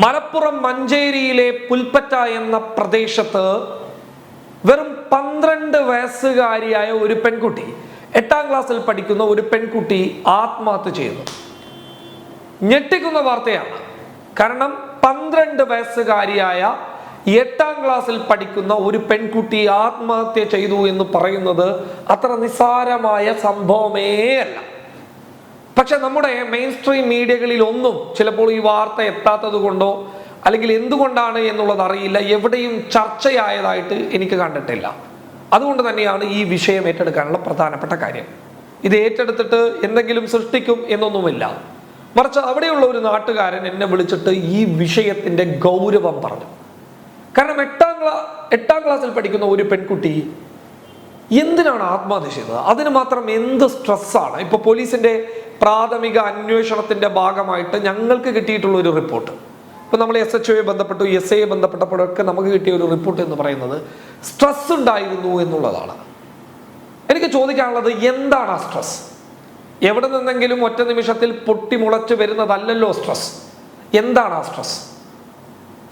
മലപ്പുറം മഞ്ചേരിയിലെ പുൽപ്പറ്റ എന്ന പ്രദേശത്ത് വെറും പന്ത്രണ്ട് വയസ്സുകാരിയായ ഒരു പെൺകുട്ടി എട്ടാം ക്ലാസ്സിൽ പഠിക്കുന്ന ഒരു പെൺകുട്ടി ആത്മഹത്യ ചെയ്തു. ഞെട്ടിക്കുന്ന വാർത്തയാണ്. കാരണം പന്ത്രണ്ട് വയസ്സുകാരിയായ എട്ടാം ക്ലാസ്സിൽ പഠിക്കുന്ന ഒരു പെൺകുട്ടി ആത്മഹത്യ ചെയ്തു എന്ന് പറയുന്നത് അത്ര നിസ്സാരമായ സംഭവമേ അല്ല പക്ഷെ നമ്മുടെ മെയിൻ സ്ട്രീം മീഡിയകളിൽ ഒന്നും ചിലപ്പോൾ ഈ വാർത്ത എത്താത്തത് കൊണ്ടോ അല്ലെങ്കിൽ എന്തുകൊണ്ടാണ് എന്നുള്ളത് അറിയില്ല. എവിടെയും ചർച്ചയായതായിട്ട് എനിക്ക് കണ്ടിട്ടില്ല. അതുകൊണ്ട് തന്നെയാണ് ഈ വിഷയം ഏറ്റെടുക്കാനുള്ള പ്രധാനപ്പെട്ട കാര്യം. ഇത് ഏറ്റെടുത്തിട്ട് എന്തെങ്കിലും സൃഷ്ടിക്കും എന്നൊന്നുമില്ല. മറിച്ച് അവിടെയുള്ള ഒരു നാട്ടുകാരൻ എന്നെ വിളിച്ചിട്ട് ഈ വിഷയത്തിന്റെ ഗൗരവം പറഞ്ഞു. കാരണം എട്ടാം ക്ലാ എട്ടാം ക്ലാസ്സിൽ പഠിക്കുന്ന ഒരു പെൺകുട്ടി എന്തിനാണ് ആത്മഹത്യ ചെയ്തത്? അതിന് മാത്രം എന്ത് സ്ട്രെസ്സാണ്? ഇപ്പൊ പോലീസിന്റെ പ്രാഥമിക അന്വേഷണത്തിന്റെ ഭാഗമായിട്ട് ഞങ്ങൾക്ക് കിട്ടിയിട്ടുള്ള ഒരു റിപ്പോർട്ട്. ഇപ്പൊ നമ്മൾ എസ് എച്ച് ഒയെ ബന്ധപ്പെട്ടു എസ് ഐയെ ബന്ധപ്പെട്ടപ്പോഴൊക്കെ നമുക്ക് കിട്ടിയ ഒരു റിപ്പോർട്ട് എന്ന് പറയുന്നത് സ്ട്രെസ് ഉണ്ടായിരുന്നു എന്നുള്ളതാണ്. എനിക്ക് ചോദിക്കാനുള്ളത് എന്താണ് ആ സ്ട്രെസ്? എവിടെ നിന്നെങ്കിലും ഒറ്റ നിമിഷത്തിൽ പൊട്ടിമുളച്ച് വരുന്നതല്ലല്ലോ സ്ട്രെസ്. എന്താണ് ആ സ്ട്രെസ്?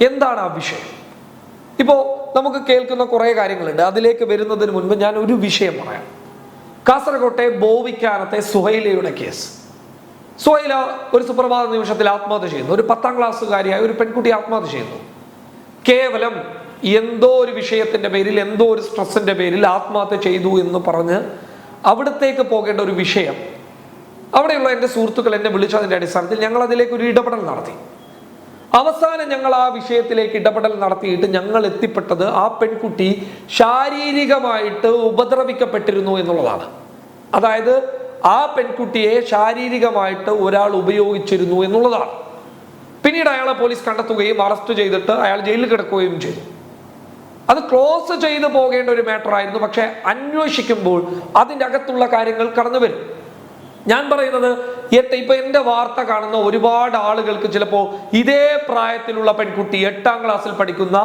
എന്താണ് ആ വിഷയം? ഇപ്പോൾ നമുക്ക് കേൾക്കുന്ന കുറേ കാര്യങ്ങളുണ്ട്. അതിലേക്ക് വരുന്നതിന് മുൻപ് ഞാൻ ഒരു വിഷയം പറയാം. കാസർകോട്ടെ ബോവിക്കാനത്തെ സുഹൈലയുടെ കേസ്. സുഹൈല ഒരു സുപ്രഭാത നിമിഷത്തിൽ ആത്മഹത്യ ചെയ്യുന്നു. ഒരു പത്താം ക്ലാസ്സുകാരിയായ ഒരു പെൺകുട്ടി ആത്മഹത്യ ചെയ്യുന്നു. കേവലം എന്തോ ഒരു വിഷയത്തിന്റെ പേരിൽ എന്തോ ഒരു സ്ട്രെസ്സിന്റെ പേരിൽ ആത്മഹത്യ ചെയ്തു എന്ന് പറഞ്ഞ് അവിടത്തേക്ക് പോകേണ്ട ഒരു വിഷയം. അവിടെയുള്ള എന്റെ സുഹൃത്തുക്കൾ എന്നെ വിളിച്ചതിന്റെ അടിസ്ഥാനത്തിൽ ഞങ്ങൾ അതിലേക്ക് ഒരു ഇടപെടൽ നടത്തി. അവസാനം ഞങ്ങൾ ആ വിഷയത്തിലേക്ക് ഇടപെടൽ നടത്തിയിട്ട് ഞങ്ങൾ എത്തിപ്പെട്ടത് ആ പെൺകുട്ടി ശാരീരികമായിട്ട് ഉപദ്രവിക്കപ്പെട്ടിരുന്നു എന്നുള്ളതാണ്. അതായത് ആ പെൺകുട്ടിയെ ശാരീരികമായിട്ട് ഒരാൾ ഉപയോഗിച്ചിരുന്നു എന്നുള്ളതാണ്. പിന്നീട് അയാളെ പോലീസ് കണ്ടെത്തുകയും അറസ്റ്റ് ചെയ്തിട്ട് അയാൾ ജയിലിൽ കിടക്കുകയും ചെയ്തു. അത് ക്ലോസ് ചെയ്തു പോകേണ്ട ഒരു മാറ്റർ ആയിരുന്നു പക്ഷെ അന്വേഷിക്കുമ്പോൾ അതിന്റെ അകത്തുള്ള കാര്യങ്ങൾ കടന്നു വരും ഞാൻ പറയുന്നത് ഇപ്പൊ എന്റെ വാർത്ത കാണുന്ന ഒരുപാട് ആളുകൾക്ക് ചിലപ്പോ ഇതേ പ്രായത്തിലുള്ള പെൺകുട്ടി എട്ടാം ക്ലാസ്സിൽ പഠിക്കുന്ന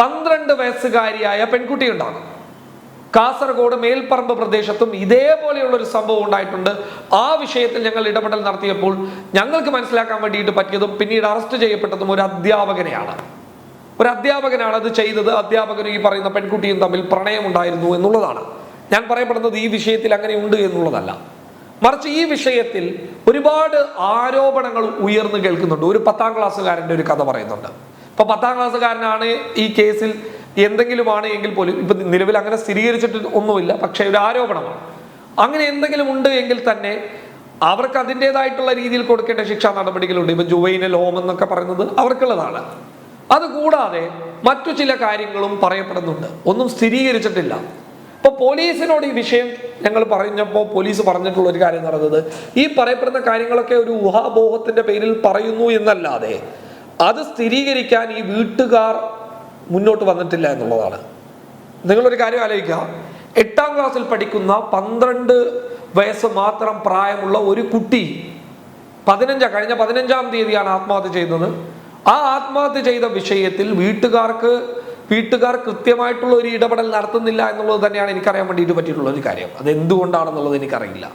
പന്ത്രണ്ട് വയസ്സുകാരിയായ പെൺകുട്ടി ഉണ്ടാകും. കാസർഗോഡ് മേൽപ്പറമ്പ് പ്രദേശത്തും ഇതേപോലെയുള്ള ഒരു സംഭവം ഉണ്ടായിട്ടുണ്ട്. ആ വിഷയത്തിൽ ഞങ്ങൾ ഇടപെടൽ നടത്തിയപ്പോൾ ഞങ്ങൾക്ക് മനസ്സിലാക്കാൻ വേണ്ടിയിട്ട് പറ്റിയതും പിന്നീട് അറസ്റ്റ് ചെയ്യപ്പെട്ടതും ഒരു അധ്യാപകനെയാണ്. ഒരു അധ്യാപകനാണ് അത് ചെയ്തത്. അധ്യാപകനും ഈ പറയുന്ന പെൺകുട്ടിയും തമ്മിൽ പ്രണയമുണ്ടായിരുന്നു എന്നുള്ളതാണ്. ഞാൻ പറയപ്പെടുന്നത് ഈ വിഷയത്തിൽ അങ്ങനെ ഉണ്ട് എന്നുള്ളതല്ല. മറിച്ച് ഈ വിഷയത്തിൽ ഒരുപാട് ആരോപണങ്ങൾ ഉയർന്നു കേൾക്കുന്നുണ്ട്. ഒരു പത്താം ക്ലാസ്സുകാരന്റെ ഒരു കഥ പറയുന്നുണ്ട്. ഇപ്പൊ പത്താം ക്ലാസ്സുകാരനാണ് ഈ കേസിൽ എന്തെങ്കിലുമാണ് എങ്കിൽ പോലും ഇപ്പൊ നിലവിൽ അങ്ങനെ സ്ഥിരീകരിച്ചിട്ട് ഒന്നുമില്ല പക്ഷേ ഒരു ആരോപണമാണ്. അങ്ങനെ എന്തെങ്കിലും ഉണ്ട് എങ്കിൽ തന്നെ അവർക്ക് അതിന്റെതായിട്ടുള്ള രീതിയിൽ കൊടുക്കേണ്ട ശിക്ഷാ നടപടികളുണ്ട്. ഇപ്പൊ ജുവൈനൽ ഹോം എന്നൊക്കെ പറയുന്നത് അവർക്കുള്ളതാണ്. അതുകൂടാതെ മറ്റു ചില കാര്യങ്ങളും പറയപ്പെടുന്നുണ്ട്. ഒന്നും സ്ഥിരീകരിച്ചിട്ടില്ല. ഇപ്പൊ പോലീസിനോട് ഈ വിഷയം ഞങ്ങൾ പറഞ്ഞപ്പോൾ പോലീസ് പറഞ്ഞിട്ടുള്ള ഒരു കാര്യം നടന്നത് ഈ പറയപ്പെടുന്ന കാര്യങ്ങളൊക്കെ ഒരു ഊഹാബോഹത്തിന്റെ പേരിൽ പറയുന്നു എന്നല്ലാതെ അത് സ്ഥിരീകരിക്കാൻ ഈ വീട്ടുകാർ മുന്നോട്ട് വന്നിട്ടില്ല എന്നുള്ളതാണ്. നിങ്ങളൊരു കാര്യം ആലോചിക്കുക. എട്ടാം ക്ലാസ്സിൽ പഠിക്കുന്ന പന്ത്രണ്ട് വയസ്സ് മാത്രം പ്രായമുള്ള ഒരു കുട്ടി പതിനഞ്ചാം കഴിഞ്ഞ പതിനഞ്ചാം തീയതിയാണ് ആത്മഹത്യ ചെയ്യുന്നത് ആ ആത്മഹത്യ ചെയ്ത വിഷയത്തിൽ വീട്ടുകാർക്ക് വീട്ടുകാർ കൃത്യമായിട്ടുള്ള ഒരു ഇടപെടൽ നടത്തുന്നില്ല എന്നുള്ളത് തന്നെയാണ് എനിക്കറിയാൻ വേണ്ടിയിട്ട് പറ്റിയിട്ടുള്ള ഒരു കാര്യം. അത് എന്തുകൊണ്ടാണെന്നുള്ളത് എനിക്കറിയില്ല.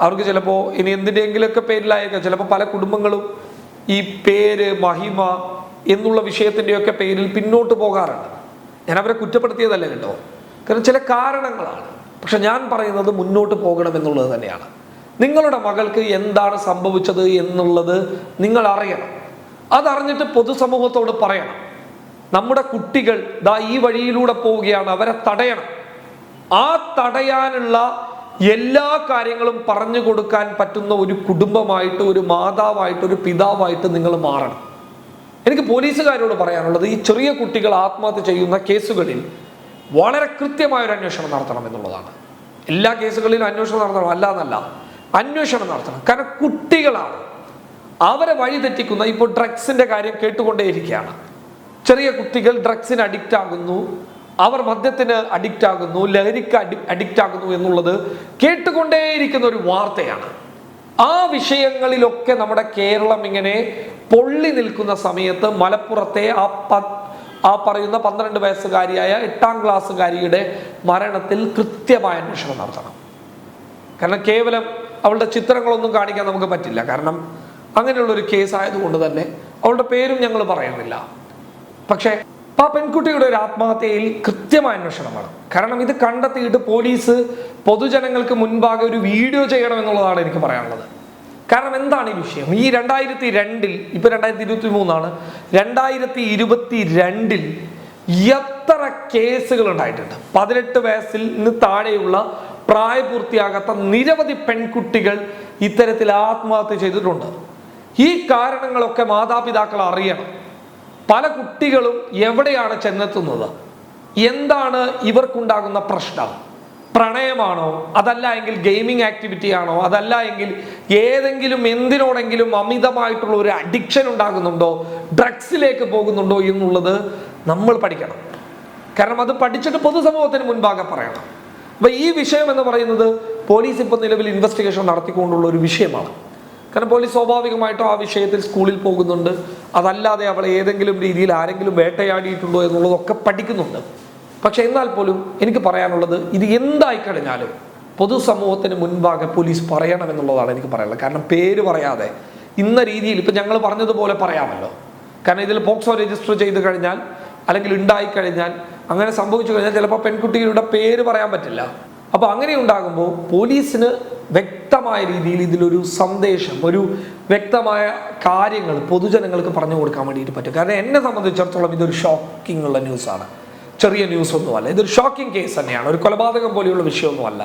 അവർക്ക് ചിലപ്പോൾ ഇനി എന്തിന്റെയെങ്കിലുമൊക്കെ പേരിലായേക്കാം. ചിലപ്പോൾ പല കുടുംബങ്ങളും ഈ പേര് മഹിമ എന്നുള്ള വിഷയത്തിന്റെയൊക്കെ പേരിൽ പിന്നോട്ട് പോകാറുണ്ട്. ഞാൻ അവരെ കുറ്റപ്പെടുത്തിയതല്ല കേട്ടോ. കാരണം ചില കാരണങ്ങളാണ്. പക്ഷെ ഞാൻ പറയുന്നത് മുന്നോട്ട് പോകണം എന്നുള്ളത് തന്നെയാണ്. നിങ്ങളുടെ മകൾക്ക് എന്താണ് സംഭവിച്ചത് എന്നുള്ളത് നിങ്ങൾ അറിയണം അതറിഞ്ഞിട്ട് പൊതുസമൂഹത്തോട് പറയണം. നമ്മുടെ കുട്ടികൾ ദാ ഈ വഴിയിലൂടെ പോവുകയാണ്. അവരെ തടയണം. ആ തടയാനുള്ള എല്ലാ കാര്യങ്ങളും പറഞ്ഞു കൊടുക്കാൻ പറ്റുന്ന ഒരു കുടുംബമായിട്ട് ഒരു മാതാവായിട്ട് ഒരു പിതാവായിട്ട് നിങ്ങൾ മാറണം. എനിക്ക് പോലീസുകാരോട് പറയാനുള്ളത് ഈ ചെറിയ കുട്ടികൾ ആത്മഹത്യ ചെയ്യുന്ന കേസുകളിൽ വളരെ കൃത്യമായ ഒരു അന്വേഷണം നടത്തണം എന്നുള്ളതാണ്. എല്ലാ കേസുകളിലും അന്വേഷണം നടത്തണം. അല്ല എന്നല്ല അന്വേഷണം നടത്തണം. കാരണം കുട്ടികളാണ്. അവരെ വഴിതെറ്റിക്കുന്ന ഇപ്പോൾ ഡ്രഗ്സിന്റെ കാര്യം കേട്ടുകൊണ്ടേയിരിക്കുകയാണ്. ചെറിയ കുട്ടികൾ ഡ്രഗ്സിന് അഡിക്റ്റ് ആകുന്നു. അവർ മദ്യത്തിന് അഡിക്റ്റ് ആകുന്നു ലഹരിക്ക് അഡി അഡിക്റ്റ് ആകുന്നു എന്നുള്ളത് കേട്ടുകൊണ്ടേയിരിക്കുന്ന ഒരു വാർത്തയാണ്. ആ വിഷയങ്ങളിലൊക്കെ നമ്മുടെ കേരളം ഇങ്ങനെ പൊള്ളി നിൽക്കുന്ന സമയത്ത് മലപ്പുറത്തെ ആ പ ആ പറയുന്ന പന്ത്രണ്ട് വയസ്സുകാരിയായ എട്ടാം ക്ലാസ്സുകാരിയുടെ മരണത്തിൽ കൃത്യമായ അന്വേഷണം നടത്തണം. കാരണം കേവലം അവളുടെ ചിത്രങ്ങളൊന്നും കാണിക്കാൻ നമുക്ക് പറ്റില്ല. കാരണം അങ്ങനെയുള്ള ഒരു കേസ് ആയതുകൊണ്ട് തന്നെ അവളുടെ പേരും ഞങ്ങൾ പറയുന്നില്ല. പക്ഷേ ആ പെൺകുട്ടിയുടെ ഒരു ആത്മഹത്യയിൽ കൃത്യമായ അന്വേഷണം വേണം കാരണം ഇത് കണ്ടെത്തിയിട്ട് പോലീസ് പൊതുജനങ്ങൾക്ക് മുൻപാകെ ഒരു വീഡിയോ ചെയ്യണം എന്നുള്ളതാണ് എനിക്ക് പറയാനുള്ളത്. കാരണം എന്താണ് ഈ വിഷയം? ഈ രണ്ടായിരത്തി രണ്ടിൽ ഇപ്പൊ രണ്ടായിരത്തി ഇരുപത്തി മൂന്നാണ് രണ്ടായിരത്തി ഇരുപത്തി രണ്ടിൽ എത്ര കേസുകൾ ഉണ്ടായിട്ടുണ്ട്? പതിനെട്ട് വയസ്സിൽ നിന്ന് താഴെയുള്ള പ്രായപൂർത്തിയാകാത്ത നിരവധി പെൺകുട്ടികൾ ഇത്തരത്തിൽ ആത്മഹത്യ ചെയ്തിട്ടുണ്ട്. ഈ കാരണങ്ങളൊക്കെ മാതാപിതാക്കൾ അറിയണം. പല കുട്ടികളും എവിടെയാണ് ചെന്നെത്തുന്നത്? എന്താണ് ഇവർക്കുണ്ടാകുന്ന പ്രശ്നം? പ്രണയമാണോ? അതല്ല എങ്കിൽ ഗെയിമിംഗ് ആക്ടിവിറ്റി ആണോ? അതല്ല എങ്കിൽ ഏതെങ്കിലും എന്തിനോടെങ്കിലും അമിതമായിട്ടുള്ള ഒരു അഡിക്ഷൻ ഉണ്ടാകുന്നുണ്ടോ? ഡ്രഗ്സിലേക്ക് പോകുന്നുണ്ടോ എന്നുള്ളത് നമ്മൾ പഠിക്കണം. കാരണം അത് പഠിച്ചിട്ട് പൊതുസമൂഹത്തിന് മുൻപാകെ പറയണം. അപ്പൊ ഈ വിഷയം എന്ന് പറയുന്നത് പോലീസ് ഇപ്പോൾ നിലവിൽ ഇൻവെസ്റ്റിഗേഷൻ നടത്തിക്കൊണ്ടുള്ള ഒരു വിഷയമാണ്. കാരണം പോലീസ് സ്വാഭാവികമായിട്ടും ആ വിഷയത്തിൽ സ്കൂളിൽ പോകുന്നുണ്ട്. അതല്ലാതെ അവളെ ഏതെങ്കിലും രീതിയിൽ ആരെങ്കിലും വേട്ടയാടിയിട്ടുണ്ടോ എന്നുള്ളതൊക്കെ പഠിക്കുന്നുണ്ട്. പക്ഷെ എന്നാൽ പോലും എനിക്ക് പറയാനുള്ളത് ഇത് എന്തായി കഴിഞ്ഞാലും പൊതുസമൂഹത്തിന് മുൻപാകെ പോലീസ് പറയണം എന്നുള്ളതാണ് എനിക്ക് പറയാനുള്ളത്. കാരണം പേര് പറയാതെ ഇന്ന രീതിയിൽ ഇപ്പം ഞങ്ങൾ പറഞ്ഞതുപോലെ പറയാമല്ലോ. കാരണം ഇതിൽ പോക്സോ രജിസ്റ്റർ ചെയ്ത് കഴിഞ്ഞാൽ അല്ലെങ്കിൽ ഉണ്ടായി കഴിഞ്ഞാൽ അങ്ങനെ സംഭവിച്ചു കഴിഞ്ഞാൽ ചിലപ്പോൾ പെൺകുട്ടികളുടെ പേര് പറയാൻ പറ്റില്ല. അപ്പോൾ അങ്ങനെ ഉണ്ടാകുമ്പോൾ പോലീസിന് വ്യക്തമായ രീതിയിൽ ഇതിലൊരു സന്ദേശം ഒരു വ്യക്തമായ കാര്യങ്ങൾ പൊതുജനങ്ങൾക്ക് പറഞ്ഞു കൊടുക്കാൻ വേണ്ടിയിട്ട് പറ്റും. കാരണം എന്നെ സംബന്ധിച്ചിടത്തോളം ഇതൊരു ഷോക്കിംഗ് ഉള്ള ന്യൂസാണ്. ചെറിയ ന്യൂസ് ഒന്നുമല്ല ഇതൊരു ഷോക്കിംഗ് കേസ് തന്നെയാണ്. ഒരു കൊലപാതകം പോലെയുള്ള വിഷയമൊന്നുമല്ല.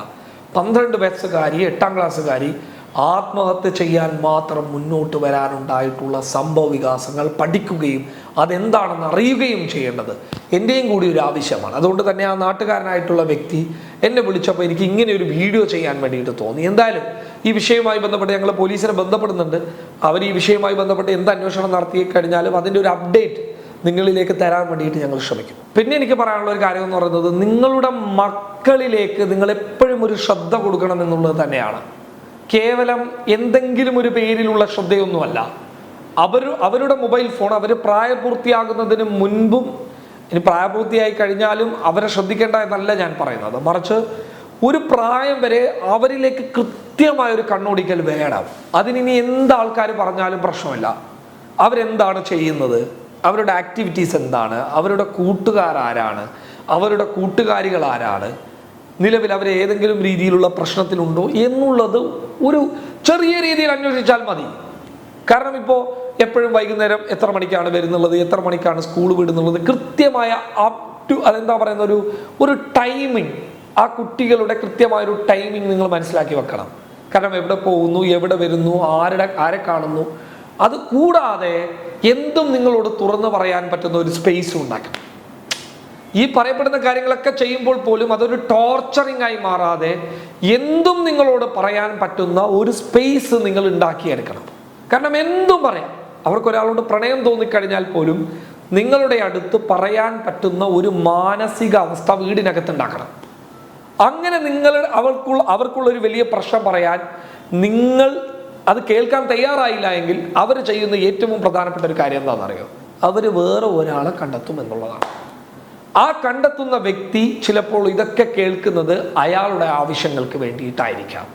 പന്ത്രണ്ട് വയസ്സുകാരി എട്ടാം ക്ലാസ്സുകാരി ആത്മഹത്യ ചെയ്യാൻ മാത്രം മുന്നോട്ട് വരാനുണ്ടായിട്ടുള്ള സംഭവ വികാസങ്ങൾ പഠിക്കുകയും അതെന്താണെന്ന് അറിയുകയും ചെയ്യേണ്ടത് എന്റെയും കൂടി ഒരു ആവശ്യമാണ്. അതുകൊണ്ട് തന്നെ ആ നാട്ടുകാരനായിട്ടുള്ള വ്യക്തി എന്നെ വിളിച്ചപ്പോൾ എനിക്ക് ഇങ്ങനെ ഒരു വീഡിയോ ചെയ്യാൻ വേണ്ടിയിട്ട് തോന്നി. എന്തായാലും ഈ വിഷയവുമായി ബന്ധപ്പെട്ട് ഞങ്ങൾ പോലീസിനെ ബന്ധപ്പെടുന്നുണ്ട്. അവർ ഈ വിഷയവുമായി ബന്ധപ്പെട്ട് എന്ത് അന്വേഷണം നടത്തി കഴിഞ്ഞാലും അതിന്റെ ഒരു അപ്ഡേറ്റ് നിങ്ങളിലേക്ക് തരാൻ വേണ്ടിയിട്ട് ഞങ്ങൾ ശ്രമിക്കും. പിന്നെ എനിക്ക് പറയാനുള്ള ഒരു കാര്യം എന്ന് പറയുന്നത് നിങ്ങളുടെ മക്കളിലേക്ക് നിങ്ങൾ എപ്പോഴും ഒരു ശ്രദ്ധ കൊടുക്കണം എന്നുള്ളത് തന്നെയാണ്. കേവലം എന്തെങ്കിലും ഒരു പേരിലുള്ള ശ്രദ്ധയൊന്നുമല്ല. അവർ അവരുടെ മൊബൈൽ ഫോൺ അവർ പ്രായപൂർത്തിയാകുന്നതിന് മുൻപും ഇനി പ്രായപൂർത്തിയായി കഴിഞ്ഞാലും അവരെ ശ്രദ്ധിക്കേണ്ട എന്നല്ല ഞാൻ പറയുന്നത്. മറിച്ച് ഒരു പ്രായം വരെ അവരിലേക്ക് കൃത്യമായ ഒരു കണ്ണോടിക്കൽ വേണം. അതിനി എന്ത് ആൾക്കാർ പറഞ്ഞാലും പ്രശ്നമില്ല. അവരെന്താണ് ചെയ്യുന്നത്? അവരുടെ ആക്ടിവിറ്റീസ് എന്താണ്? അവരുടെ കൂട്ടുകാരാരാണ്? അവരുടെ കൂട്ടുകാരികൾ ആരാണ് നിലവിൽ അവർ ഏതെങ്കിലും രീതിയിലുള്ള പ്രശ്നത്തിലുണ്ടോ എന്നുള്ളത് ഒരു ചെറിയ രീതിയിൽ അന്വേഷിച്ചാൽ മതി. കാരണം ഇപ്പോൾ എപ്പോഴും വൈകുന്നേരം എത്ര മണിക്കാണ് വരുന്നുള്ളത് എത്ര മണിക്കാണ് സ്കൂൾ വിടുന്നുള്ളത്? കൃത്യമായ അപ് ടു അതെന്താ പറയുന്ന ഒരു ഒരു ടൈമിംഗ് ആ കുട്ടികളുടെ കൃത്യമായ ഒരു ടൈമിംഗ് നിങ്ങൾ മനസ്സിലാക്കി വെക്കണം. കാരണം എവിടെ പോകുന്നു എവിടെ വരുന്നു ആരുടെ ആരെ കാണുന്നു. അത് കൂടാതെ എന്തും നിങ്ങളോട് തുറന്നു പറയാൻ പറ്റുന്ന ഒരു സ്പേസ് ഉണ്ടാക്കണം. ഈ പറയപ്പെടുന്ന കാര്യങ്ങളൊക്കെ ചെയ്യുമ്പോൾ പോലും അതൊരു ടോർച്ചറിങ് ആയി മാറാതെ എന്തും നിങ്ങളോട് പറയാൻ പറ്റുന്ന ഒരു സ്പേസ് നിങ്ങൾ ഉണ്ടാക്കിയെടുക്കണം. കാരണം എന്തും പറയാം. അവർക്കൊരാളോട് പ്രണയം തോന്നിക്കഴിഞ്ഞാൽ പോലും നിങ്ങളുടെ അടുത്ത് പറയാൻ പറ്റുന്ന ഒരു മാനസിക അവസ്ഥ വീടിനകത്ത് ഉണ്ടാക്കണം. അങ്ങനെ നിങ്ങൾ അവർക്കുള്ള അവർക്കുള്ള ഒരു വലിയ പ്രശ്നം പറയാൻ നിങ്ങൾ അത് കേൾക്കാൻ തയ്യാറായില്ല എങ്കിൽ അവർ ചെയ്യുന്ന ഏറ്റവും പ്രധാനപ്പെട്ട ഒരു കാര്യം എന്താണെന്നറിയോ? അവർ വേറെ ഒരാളെ കണ്ടെത്തും എന്നുള്ളതാണ്. ആ കണ്ടെത്തുന്ന വ്യക്തി ചിലപ്പോൾ ഇതൊക്കെ കേൾക്കുന്നത് അയാളുടെ ആവശ്യങ്ങൾക്ക് വേണ്ടിയിട്ടായിരിക്കാം.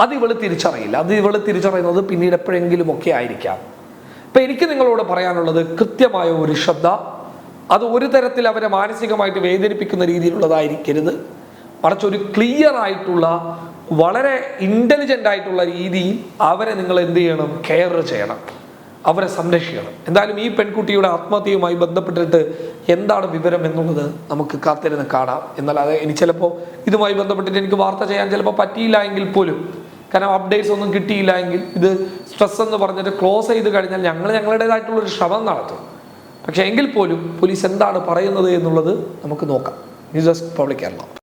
അത് ഇവൾ തിരിച്ചറിയില്ല. അത് ഇവൾ തിരിച്ചറിയുന്നത് പിന്നീട് എപ്പോഴെങ്കിലും ഒക്കെ ആയിരിക്കാം. ഇപ്പൊ എനിക്ക് നിങ്ങളോട് പറയാനുള്ളത് കൃത്യമായ ഒരു ശ്രദ്ധ അത് ഒരു തരത്തിൽ അവരെ മാനസികമായിട്ട് വേദനിപ്പിക്കുന്ന രീതിയിലുള്ളതായിരിക്കരുത്. മറിച്ച് ഒരു ക്ലിയർ ആയിട്ടുള്ള വളരെ ഇന്റലിജന്റ് ആയിട്ടുള്ള രീതിയിൽ അവരെ നിങ്ങൾ എന്ത് ചെയ്യണം? കെയർ ചെയ്യണം. അവരെ സംരക്ഷിക്കണം. എന്തായാലും ഈ പെൺകുട്ടിയുടെ ആത്മഹത്യയുമായി ബന്ധപ്പെട്ടിട്ട് എന്താണ് വിവരം എന്നുള്ളത് നമുക്ക് കാത്തിരുന്ന് കാണാം. എന്നാൽ അത് ഇനി ചിലപ്പോൾ ഇതുമായി ബന്ധപ്പെട്ടിട്ട് എനിക്ക് വാർത്ത ചെയ്യാൻ ചിലപ്പോൾ പറ്റിയില്ല എങ്കിൽ പോലും കാരണം അപ്ഡേറ്റ്സ് ഒന്നും കിട്ടിയില്ല എങ്കിൽ ഇത് സ്ട്രെസ് എന്ന് പറഞ്ഞിട്ട് ക്ലോസ് ചെയ്ത് കഴിഞ്ഞാൽ ഞങ്ങൾ ഞങ്ങളുടേതായിട്ടുള്ള ഒരു ശ്രമം നടത്തും. പക്ഷേ എങ്കിൽ പോലും പോലീസ് എന്താണ് പറയുന്നത് എന്നുള്ളത് നമുക്ക് നോക്കാം. News desk public Kerala